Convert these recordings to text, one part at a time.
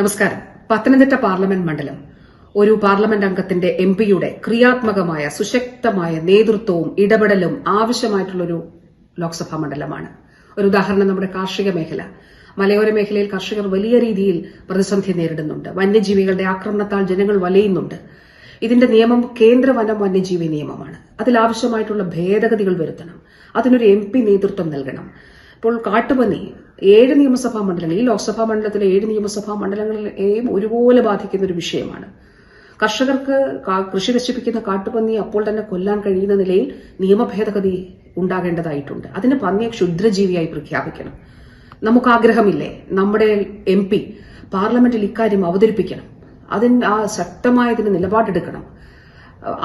നമസ്കാരം. പത്തനംതിട്ട പാർലമെന്റ് മണ്ഡലം. ഒരു പാർലമെന്റ് അംഗത്തിന്റെ എം പിയുടെ ക്രിയാത്മകമായ സുശക്തമായ നേതൃത്വവും ഇടപെടലും ആവശ്യമായിട്ടുള്ളൊരു ലോക്സഭാ മണ്ഡലമാണ്. ഒരു ഉദാഹരണം നമ്മുടെ കാർഷിക മേഖല. മലയോര മേഖലയിൽ കർഷകർ വലിയ രീതിയിൽ പ്രതിസന്ധി നേരിടുന്നുണ്ട്. വന്യജീവികളുടെ ആക്രമണത്താൽ ജനങ്ങൾ വലയുന്നുണ്ട്. ഇതിന്റെ നിയമം കേന്ദ്ര വനം വന്യജീവി നിയമമാണ്. അതിലാവശ്യമായിട്ടുള്ള ഭേദഗതികൾ വരുത്തണം. അതിനൊരു എം പി നേതൃത്വം നൽകണം. ഇപ്പോൾ കാട്ടുപന്നി ഏഴ് നിയമസഭാ മണ്ഡലങ്ങൾ ഈ ലോക്സഭാ മണ്ഡലത്തിലെ ഏഴ് നിയമസഭാ മണ്ഡലങ്ങളെയും ഒരുപോലെ ബാധിക്കുന്ന ഒരു വിഷയമാണ്. കർഷകർക്ക് കൃഷി നശിപ്പിക്കുന്ന കാട്ടുപന്നി അപ്പോൾ തന്നെ കൊല്ലാൻ കഴിയുന്ന നിലയിൽ നിയമഭേദഗതി ഉണ്ടാകേണ്ടതായിട്ടുണ്ട്. അതിന് പന്നിയെ ക്ഷുദ്രജീവിയായി പ്രഖ്യാപിക്കണം. നമുക്ക് ആഗ്രഹമില്ലേ നമ്മുടെ എം പി പാർലമെന്റിൽ ഇക്കാര്യം അവതരിപ്പിക്കണം. അതിന് ആ ശക്തമായതിന് നിലപാടെടുക്കണം.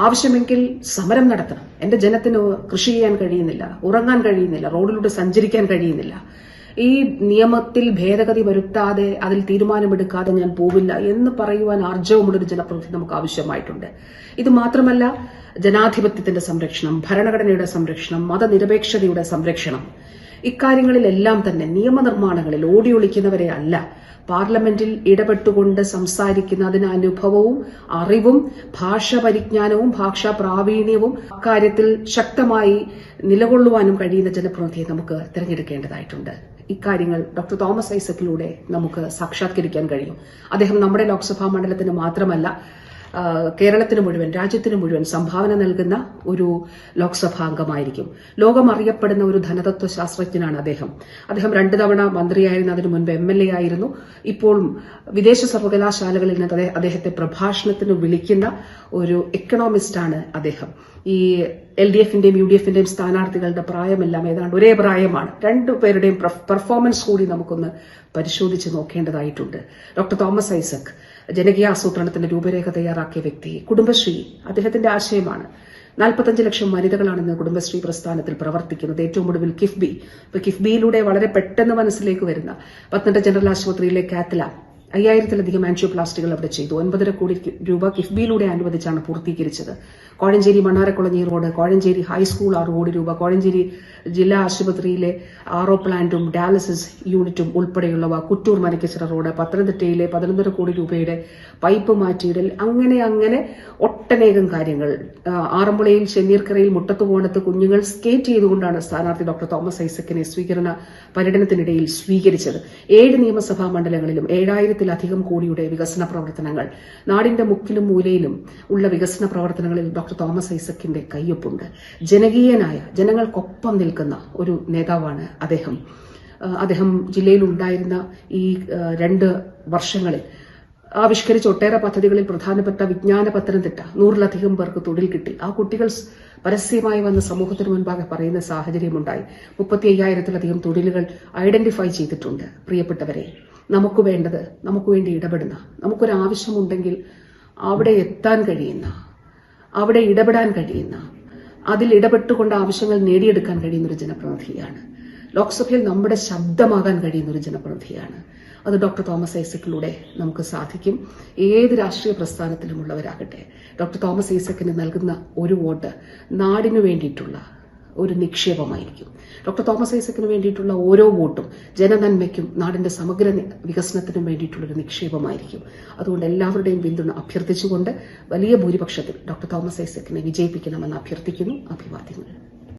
ആവശ്യമെങ്കിൽ സമരം നടത്തണം. എന്റെ ജനത്തിന് കൃഷി ചെയ്യാൻ കഴിയുന്നില്ല ഉറങ്ങാൻ കഴിയുന്നില്ല റോഡിലൂടെ സഞ്ചരിക്കാൻ കഴിയുന്നില്ല. ഈ നിയമത്തിൽ ഭേദഗതി വരുത്താതെ അതിൽ തീരുമാനമെടുക്കാതെ ഞാൻ പോവില്ല എന്ന് പറയുവാൻ ആർജവമുള്ളൊരു ജനപ്രതിനിധി നമുക്ക് ആവശ്യമായിട്ടുണ്ട്. ഇത് മാത്രമല്ല ജനാധിപത്യത്തിന്റെ സംരക്ഷണം ഭരണഘടനയുടെ സംരക്ഷണം മതനിരപേക്ഷതയുടെ സംരക്ഷണം ഇക്കാര്യങ്ങളിലെല്ലാം തന്നെ നിയമനിർമ്മാണങ്ങളിൽ ഓടിയൊളിക്കുന്നവരെ അല്ല. പാർലമെന്റിൽ ഇടപെട്ടുകൊണ്ട് സംസാരിക്കുന്ന അതിന് അനുഭവവും അറിവും ഭാഷ പരിജ്ഞാനവും ഭാഷാ പ്രാവീണ്യവും അക്കാര്യത്തിൽ ശക്തമായി നിലകൊള്ളുവാനും കഴിയുന്ന ജനപ്രതിനിധിയെ നമുക്ക് തിരഞ്ഞെടുക്കേണ്ടതായിട്ടുണ്ട്. ഇക്കാര്യങ്ങൾ ഡോക്ടർ തോമസ് ഐസക്കിലൂടെ നമുക്ക് സാക്ഷാത്കരിക്കാൻ കഴിയും. അദ്ദേഹം നമ്മുടെ ലോക്സഭാ മണ്ഡലത്തിന് മാത്രമല്ല കേരളത്തിന് മുഴുവൻ രാജ്യത്തിന് മുഴുവൻ സംഭാവന നൽകുന്ന ഒരു ലോക്സഭാ അംഗമായിരിക്കും. ലോകം അറിയപ്പെടുന്ന ഒരു ധനതത്വ ശാസ്ത്രജ്ഞനാണ് അദ്ദേഹം. അദ്ദേഹം രണ്ടു തവണ മന്ത്രിയായിരുന്നു അതിനു മുൻപ് എം എൽ എ ആയിരുന്നു. ഇപ്പോഴും വിദേശ സർവകലാശാലകളിൽ നിന്ന് അദ്ദേഹത്തെ പ്രഭാഷണത്തിന് വിളിക്കുന്ന ഒരു എക്കണോമിസ്റ്റാണ് അദ്ദേഹം. ഈ എൽ ഡി എഫിന്റെയും യു ഡി എഫിന്റെയും സ്ഥാനാർത്ഥികളുടെ പ്രായമെല്ലാം ഏതാണ്ട് ഒരേ പ്രായമാണ്. രണ്ടു പേരുടെയും പെർഫോമൻസ് കൂടി നമുക്കൊന്ന് പരിശോധിച്ച് നോക്കേണ്ടതായിട്ടുണ്ട്. ഡോക്ടർ തോമസ് ഐസക് ജനകീയ ആസൂത്രണത്തിന്റെ രൂപരേഖ തയ്യാറാക്കിയ വ്യക്തി കുടുംബശ്രീ അദ്ദേഹത്തിന്റെ ആശയമാണ്. നാൽപ്പത്തഞ്ച് ലക്ഷം വനിതകളാണ് ഇന്ന് കുടുംബശ്രീ പ്രസ്ഥാനത്തിൽ പ്രവർത്തിക്കുന്നത് ഏറ്റവും ഒടുവിൽ കിഫ്ബി. ഇപ്പൊ കിഫ്ബിയിലൂടെ വളരെ പെട്ടെന്ന് മനസ്സിലേക്ക് വരുന്ന പത്തനംതിട്ട ജനറൽ ആശുപത്രിയിലെ കാത്തലാം അയ്യായിരത്തിലധികം ആൻഷിയോപ്ലാസ്റ്റുകൾ അവിടെ ചെയ്തു. ഒൻപതര കോടി രൂപ കിഫ്ബിയിലൂടെ അനുവദിച്ചാണ് പൂർത്തീകരിച്ചത്. Kozhencherry Mannarakkulanji road Kozhencherry high school ആറ് കോടി രൂപ കോഴഞ്ചേരി ജില്ലാ ആശുപത്രിയിലെ ആറോ പ്ലാന്റും ഡയാലിസിസ് യൂണിറ്റും ഉൾപ്പെടെയുള്ളവ കുറ്റൂർ മനക്കച്ചിറ റോഡ് പത്തനംതിട്ടയിലെ പതിനൊന്നര കോടി രൂപയുടെ പൈപ്പ് മാറ്റിയിടൽ അങ്ങനെ അങ്ങനെ ഒട്ടനേകം കാര്യങ്ങൾ. ആറന്മുളയിൽ ചെന്നീർക്കരയിൽ മുട്ടത്തുകോണത്ത് കുഞ്ഞുങ്ങൾ സ്കേറ്റ് ചെയ്തുകൊണ്ടാണ് സ്ഥാനാർത്ഥി ഡോക്ടർ തോമസ് ഐസക്കിനെ സ്വീകരണ പര്യടനത്തിനിടയിൽ സ്വീകരിച്ചത്. ഏഴ് നിയമസഭാ മണ്ഡലങ്ങളിലും ഏഴായിരത്തിലധികം കോടിയുടെ വികസന പ്രവർത്തനങ്ങൾ. നാടിന്റെ മുക്കിലും മൂലയിലും ഉള്ള വികസന പ്രവർത്തനങ്ങളിൽ ഡോക്ടർ തോമസ് ഐസക്കിന്റെ കയ്യൊപ്പുണ്ട്. ജനകീയനായ ജനങ്ങൾക്കൊപ്പം നിൽക്കുന്ന ഒരു നേതാവാണ് അദ്ദേഹം. അദ്ദേഹം ജില്ലയിൽ ഉണ്ടായിരുന്ന ഈ രണ്ട് വർഷങ്ങളിൽ ആവിഷ്കരിച്ച ഒട്ടേറെ പദ്ധതികളിൽ പ്രധാനപ്പെട്ട വിജ്ഞാന പത്തനംതിട്ട നൂറിലധികം പേർക്ക് തൊഴിൽ കിട്ടി. ആ കുട്ടികൾ പരസ്യമായി വന്ന് സമൂഹത്തിന് മുൻപാകെ പറയുന്ന സാഹചര്യമുണ്ടായി. മുപ്പത്തി അയ്യായിരത്തിലധികം തൊഴിലുകൾ ഐഡന്റിഫൈ ചെയ്തിട്ടുണ്ട്. പ്രിയപ്പെട്ടവരെ നമുക്ക് വേണ്ടത് നമുക്ക് വേണ്ടി ഇടപെടുന്ന നമുക്കൊരാവശ്യമുണ്ടെങ്കിൽ അവിടെ എത്താൻ കഴിയുന്ന അവിടെ ഇടപെടാൻ കഴിയുന്ന അതിൽ ഇടപെട്ടുകൊണ്ട് ആവശ്യങ്ങൾ നേടിയെടുക്കാൻ കഴിയുന്ന ഒരു ജനപ്രതിനിധിയാണ്. ലോക്സഭയിൽ നമ്മുടെ ശബ്ദമാകാൻ കഴിയുന്ന ഒരു ജനപ്രതിനിധിയാണ്. അത് ഡോക്ടർ തോമസ് ഐസക്കിലൂടെ നമുക്ക് സാധിക്കും. ഏത് രാഷ്ട്രീയ പ്രസ്ഥാനത്തിലുമുള്ളവരാകട്ടെ ഡോക്ടർ തോമസ് ഐസക്കിന് നൽകുന്ന ഒരു വോട്ട് നാടിനു വേണ്ടിയിട്ടുള്ള ഒരു നിക്ഷേപമായിരിക്കും. ഡോക്ടർ തോമസ് ഐസക്കിന് വേണ്ടിയിട്ടുള്ള ഓരോ വോട്ടും ജനനന്മയ്ക്കും നാടിന്റെ സമഗ്ര വികസനത്തിനും വേണ്ടിയിട്ടുള്ള ഒരു നിക്ഷേപമായിരിക്കും. അതുകൊണ്ട് എല്ലാവരുടെയും പിന്തുണ അഭ്യർത്ഥിച്ചുകൊണ്ട് വലിയ ഭൂരിപക്ഷത്തിൽ ഡോക്ടർ തോമസ് ഐസക്കിനെ വിജയിപ്പിക്കണമെന്ന് അഭ്യർത്ഥിക്കുന്നു. അഭിവാദ്യങ്ങൾ.